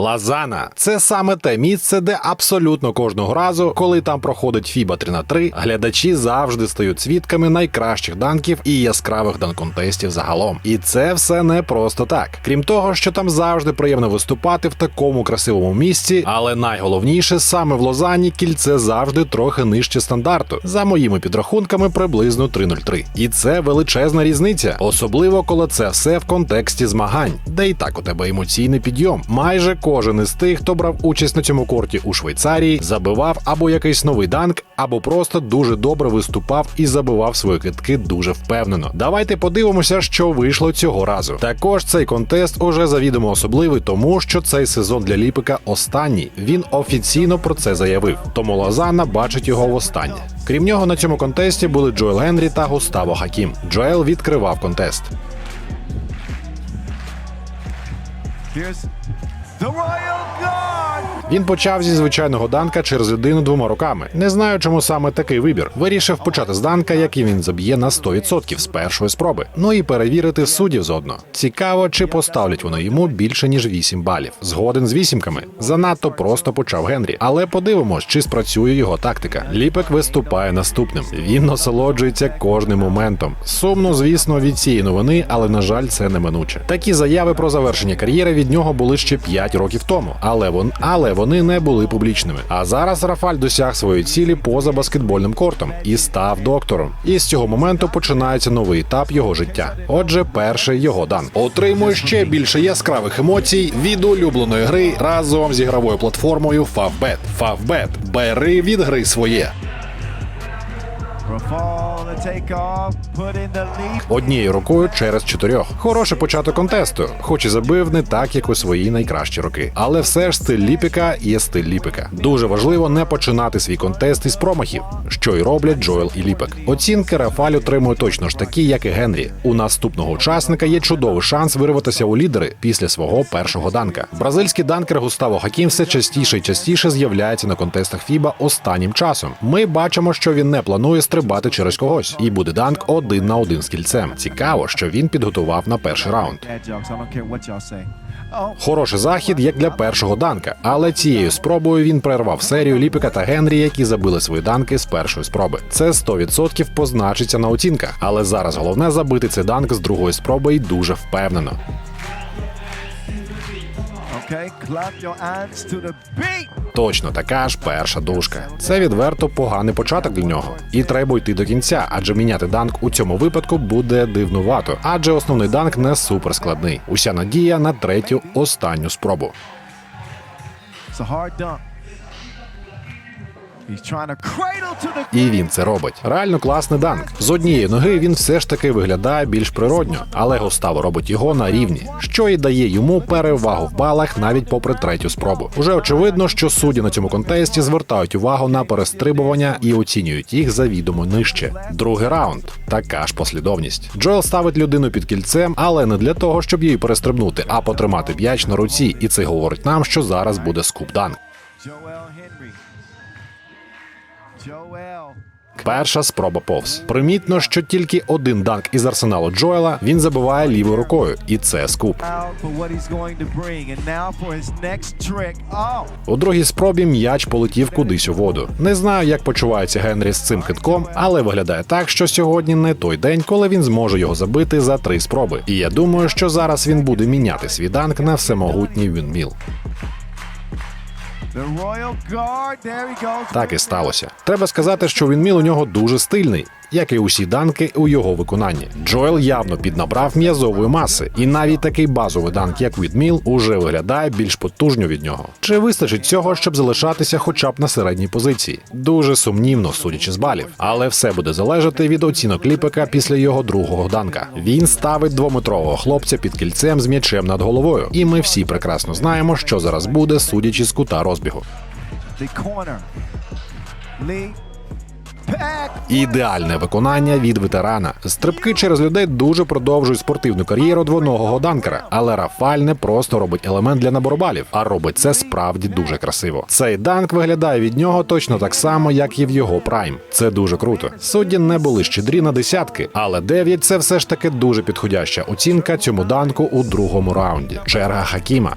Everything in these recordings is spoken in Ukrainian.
Лазана це саме те місце, де абсолютно кожного разу, коли там проходить Фіба 3 на 3 глядачі завжди стають свідками найкращих данків і яскравих данконтестів загалом. І це все не просто так. Крім того, що там завжди приємно виступати в такому красивому місці, але найголовніше саме в Лозанні кільце завжди трохи нижче стандарту. За моїми підрахунками, приблизно 3.03. І це величезна різниця, особливо коли це все в контексті змагань, де і так у тебе емоційний підйом. Майже кожен із тих, хто брав участь на цьому корті у Швейцарії, забивав або якийсь новий данк, або просто дуже добре виступав і забивав свої китки дуже впевнено. Давайте подивимося, що вийшло цього разу. Також цей контест уже завідомо особливий, тому що цей сезон для Ліпика останній. Він офіційно про це заявив. Тому Лозанна бачить його востаннє. Крім нього, на цьому контесті були Джоел Генрі та Густаво Хакім. Джоел відкривав контест. Він почав зі звичайного данка через людину двома руками. Не знаю, чому саме такий вибір. Вирішив почати з данка, який він заб'є на 100% з першої спроби. Ну і перевірити суддів заодно. Цікаво, чи поставлять вони йому більше ніж 8 балів. Згоден з вісімками. Занадто просто почав Генрі. Але подивимось, чи спрацює його тактика. Ліпек виступає наступним. Він насолоджується кожним моментом. Сумно, звісно, від цієї новини, але на жаль, це неминуче. Такі заяви про завершення кар'єри від нього були ще 5 років тому, але вон, але вони не були публічними. А зараз Рафаль досяг своєї цілі поза баскетбольним кортом і став доктором. І з цього моменту починається новий етап його життя. Отже, перший його дан. Отримує ще більше яскравих емоцій від улюбленої гри разом з ігровою платформою Favbet. Favbet. Бери від гри своє. Однією рукою через чотирьох. Хороший початок контесту, хоч і забив не так, як у свої найкращі роки. Але все ж стиль ліпіка є стиль ліпіка. Дуже важливо не починати свій контест із промахів, що й роблять Джоел і Ліпек. Оцінки Рафаль отримує точно ж такі, як і Генрі. У наступного учасника є чудовий шанс вирватися у лідери після свого першого данка. Бразильський данкер Густаво Хакім все частіше і частіше з'являється на контестах Фіба останнім часом. Ми бачимо, що він не планує стрибати через когось, і буде данк один на один з кільцем. Цікаво, що він підготував на перший раунд. Oh, Хороший захід як для першого данка, але цією спробою він перервав серію Ліпіка та Генрі, які забили свої данки з першої спроби. Це 100% позначиться на оцінках, але зараз головне забити цей данк з другої спроби і дуже впевнено. Okay. Clap your hands to the beat. Точно така ж перша дужка. Це відверто поганий початок для нього. І треба йти до кінця, адже міняти данк у цьому випадку буде дивнувато, адже основний данк не суперскладний. Уся надія на третю останню спробу. It's a hard dunk. І він це робить. Реально класний данк. З однієї ноги він все ж таки виглядає більш природньо, але Густаво робить його на рівні, що і дає йому перевагу в балах навіть попри третю спробу. Уже очевидно, що судді на цьому контесті звертають увагу на перестрибування і оцінюють їх завідомо нижче. Другий раунд. Така ж послідовність. Джоел ставить людину під кільцем, але не для того, щоб її перестрибнути, а потримати м'яч на руці. І це говорить нам, що зараз буде скуп данк. Перша спроба повз. Примітно, що тільки один данк із арсеналу Джоела він забиває лівою рукою, і це скуп. У другій спробі м'яч полетів кудись у воду. Не знаю, як почувається Генрі з цим китком, але виглядає так, що сьогодні не той день, коли він зможе його забити за три спроби. І я думаю, що зараз він буде міняти свій данк на всемогутній Вінміл. Так і сталося. Треба сказати, що він міл у нього дуже стильний. Як і усі данки у його виконанні, Джоел явно піднабрав м'язової маси, і навіть такий базовий данк, як Відміл, уже виглядає більш потужньо від нього. Чи вистачить цього, щоб залишатися хоча б на середній позиції? Дуже сумнівно, судячи з балів, але все буде залежати від оцінок Ліпека після його другого данка. Він ставить двометрового хлопця під кільцем з м'ячем над головою, і ми всі прекрасно знаємо, що зараз буде, судячи з кута розбігу. Ідеальне виконання від ветерана. Стрибки через людей дуже продовжують спортивну кар'єру двоногого данкера. Але Рафаль не просто робить елемент для наборабалів, а робить це справді дуже красиво. Цей данк виглядає від нього точно так само, як і в його прайм. Це дуже круто. Судді не були щедрі на десятки, але 9 – це все ж таки дуже підходяща оцінка цьому данку у другому раунді. Черга Хакіма.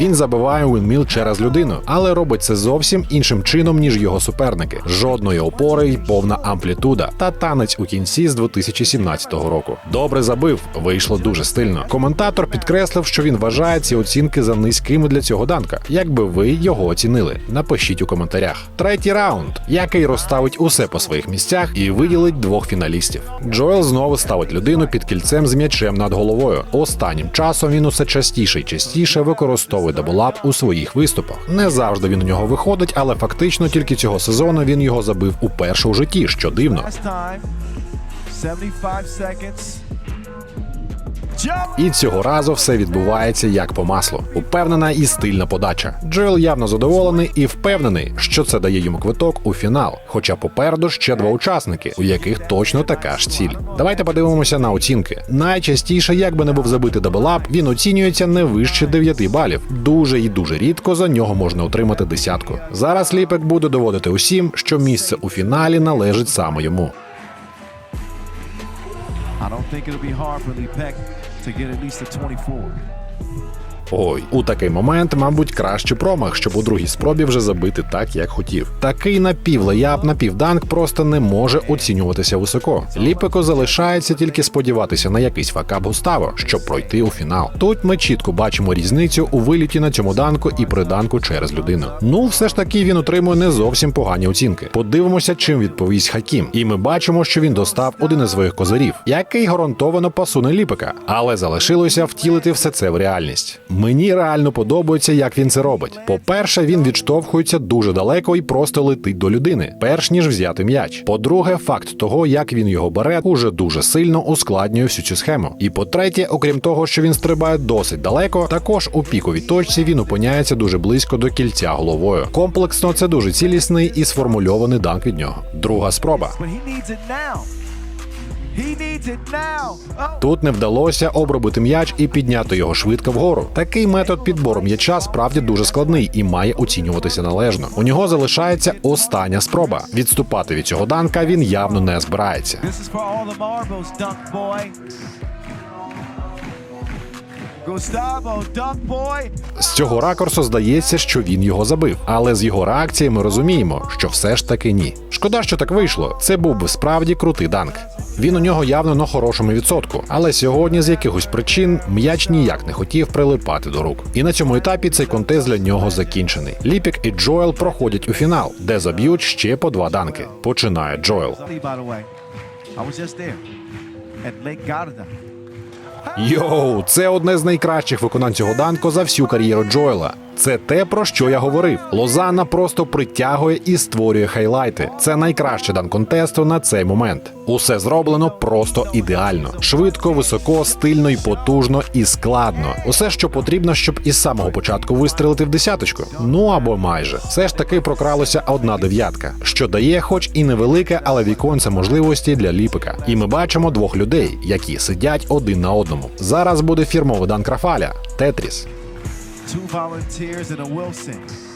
Він забиває вінміл через людину, але робить це зовсім іншим чином, ніж його суперники. Жодної опори й повна амплітуда та танець у кінці з 2017 року. Добре забив, вийшло дуже стильно. Коментатор підкреслив, що він вважає ці оцінки за низькими для цього данка. Якби ви його оцінили, напишіть у коментарях. Третій раунд, який розставить усе по своїх місцях і виділить двох фіналістів. Джоел знову ставить людину під кільцем з м'ячем над головою. Останнім часом він усе частіше і частіше використовує дабл-ап у своїх виступах. Не завжди він у нього виходить, але фактично тільки цього сезону він його забив уперше у житті, що дивно. 75 seconds. І цього разу все відбувається як по маслу. Упевнена і стильна подача. Джоел явно задоволений і впевнений, що це дає йому квиток у фінал. Хоча попереду ще два учасники, у яких точно така ж ціль. Давайте подивимося на оцінки. Найчастіше, як би не був забитий дабелап, він оцінюється не вище 9 балів. Дуже і дуже рідко за нього можна отримати десятку. Зараз Ліпек буде доводити усім, що місце у фіналі належить саме йому. I don't think it'll be hard for Lee Peck to get at least a 24. Ой, у такий момент, мабуть, краще промах, щоб у другій спробі вже забити так, як хотів. Такий напівлеяп, напівданк просто не може оцінюватися високо. Ліпико залишається тільки сподіватися на якийсь факап Густаво, щоб пройти у фінал. Тут ми чітко бачимо різницю у виліті на цьому данку і при данку через людину. Ну, все ж таки він отримує не зовсім погані оцінки. Подивимося, чим відповість Хакім. І ми бачимо, що він достав один із своїх козирів, який гарантовано пасуне ліпика, але залишилося втілити все це в реальність. Мені реально подобається, як він це робить. По-перше, він відштовхується дуже далеко і просто летить до людини, перш ніж взяти м'яч. По-друге, факт того, як він його бере, уже дуже сильно ускладнює всю цю схему. І по-третє, окрім того, що він стрибає досить далеко, також у піковій точці він опиняється дуже близько до кільця головою. Комплексно це дуже цілісний і сформульований данк від нього. Друга спроба. Тут не вдалося обробити м'яч і підняти його швидко вгору. Такий метод підбору м'яча справді дуже складний і має оцінюватися належно. У нього залишається остання спроба. Відступати від цього данка він явно не збирається. З цього ракурсу здається, що він його забив, але з його реакції ми розуміємо, що все ж таки ні. Шкода, що так вийшло. Це був би справді крутий данк. Він у нього явно на хорошому відсотку, але сьогодні з якихось причин м'яч ніяк не хотів прилипати до рук. І на цьому етапі цей контест для нього закінчений. Ліпік і Джоел проходять у фінал, де заб'ють ще по два данки. Починає Джоел. Йоу, це одне з найкращих виконань цього данку за всю кар'єру Джоела. Це те, про що я говорив. Лозанна просто притягує і створює хайлайти. Це найкращий дан контесту на цей момент. Усе зроблено просто ідеально. Швидко, високо, стильно і потужно і складно. Усе, що потрібно, щоб із самого початку вистрелити в десяточку. Ну або майже. Все ж таки прокралося одна дев'ятка, що дає, хоч і невелике, але віконце можливості для ліпика. І ми бачимо двох людей, які сидять один на одному. Зараз буде фірмовий дан Крафаля Тетріс. Two volunteers and a Wilson.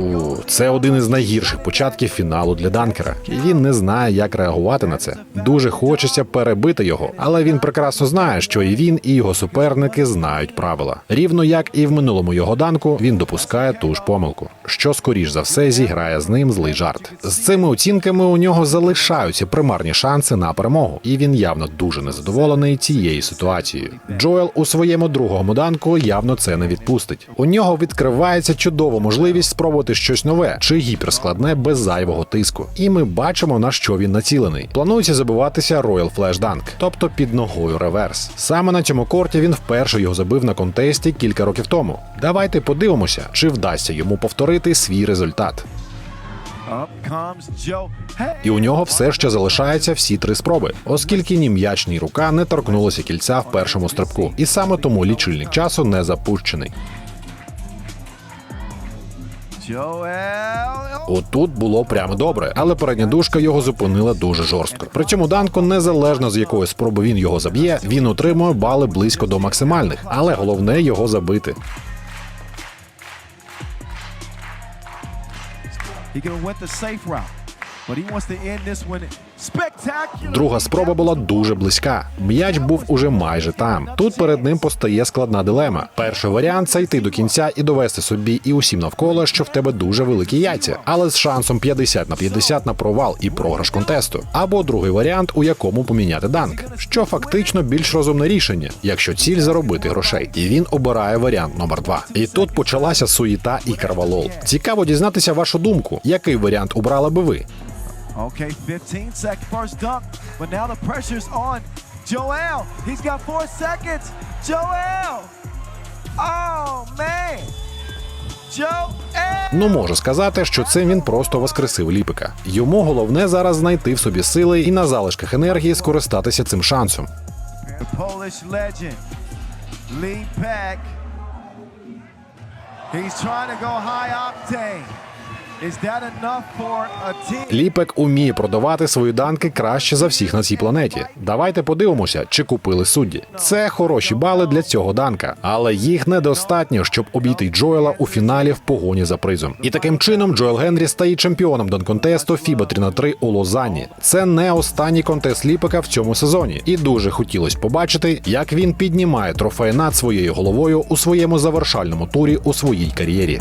У це один із найгірших початків фіналу для Данкера. І він не знає, як реагувати на це. Дуже хочеться перебити його, але він прекрасно знає, що і він, і його суперники знають правила. Рівно як і в минулому його данку, він допускає ту ж помилку, що скоріш за все зіграє з ним злий жарт. З цими оцінками у нього залишаються примарні шанси на перемогу, і він явно дуже незадоволений цією ситуацією. Джоел у своєму другому данку явно це не відпустить. У нього відкривається чудова можливість спробувати щось нове чи гіперскладне без зайвого тиску. І ми бачимо на що він націлений. Планується забиватися Royal Flash Dunk, тобто під ногою реверс. Саме на цьому корті він вперше його забив на контесті кілька років тому. Давайте подивимося, чи вдасться йому повторити свій результат. І у нього все ще залишаються всі три спроби, оскільки ні м'яч, ні рука не торкнулися кільця в першому стрибку, і саме тому лічильник часу не запущений. Отут було прямо добре, але передня дужка його зупинила дуже жорстко. При цьому данку, незалежно з якої спроби він його заб'є, він отримує бали близько до максимальних, але головне його забити. He can went the safe route, but he wants to end this one. Друга спроба була дуже близька. М'яч був уже майже там. Тут перед ним постає складна дилема. Перший варіант це йти до кінця і довести собі і усім навколо, що в тебе дуже великі яйця, але з шансом 50 на 50 на провал і програш контесту. Або другий варіант, у якому поміняти данк, що фактично більш розумне рішення, якщо ціль заробити грошей. І він обирає варіант номер два. І тут почалася суєта і карвалол. Цікаво дізнатися вашу думку, який варіант обрали би ви. Okay, 15 second first dunk, but now the pressure's on Joel. He's got four seconds. Joel. Oh man. Joel. Ну можу сказати, що цим він просто воскресив ліпика. Йому головне зараз знайти в собі сили і на залишках енергії скористатися цим шансом. The Polish legend, Lee Peck. He's trying to go high octane. Ліпек уміє продавати свої данки краще за всіх на цій планеті. Давайте подивимося, чи купили судді. Це хороші бали для цього данка, але їх недостатньо, щоб обійти Джоела у фіналі в погоні за призом. І таким чином Джоел Генрі стає чемпіоном данконтесту FIBA 3 на 3 у Лозанні. Це не останній контест Ліпека в цьому сезоні, і дуже хотілося побачити, як він піднімає трофей над своєю головою у своєму завершальному турі у своїй кар'єрі.